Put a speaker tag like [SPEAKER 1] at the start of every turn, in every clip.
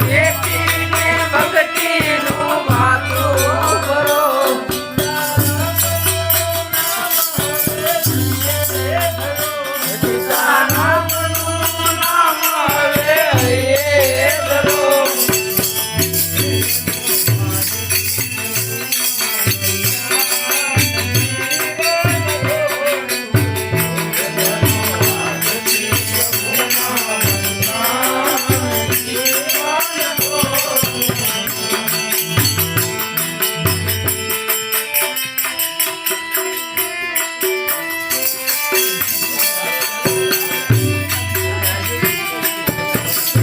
[SPEAKER 1] Khaki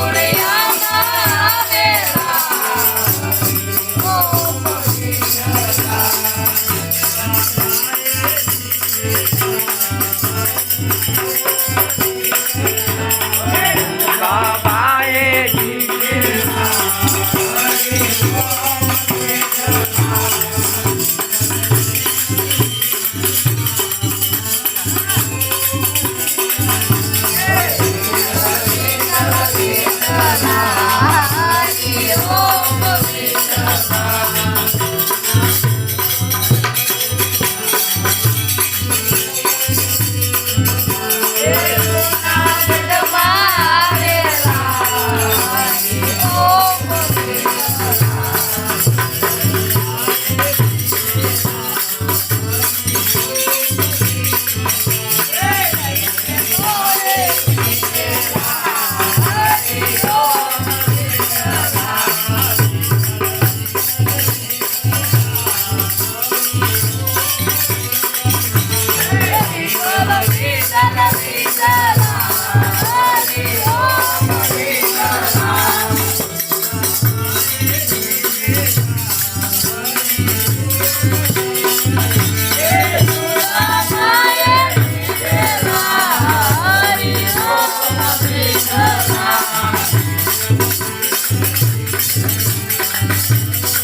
[SPEAKER 1] Gloria.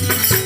[SPEAKER 1] Thank you.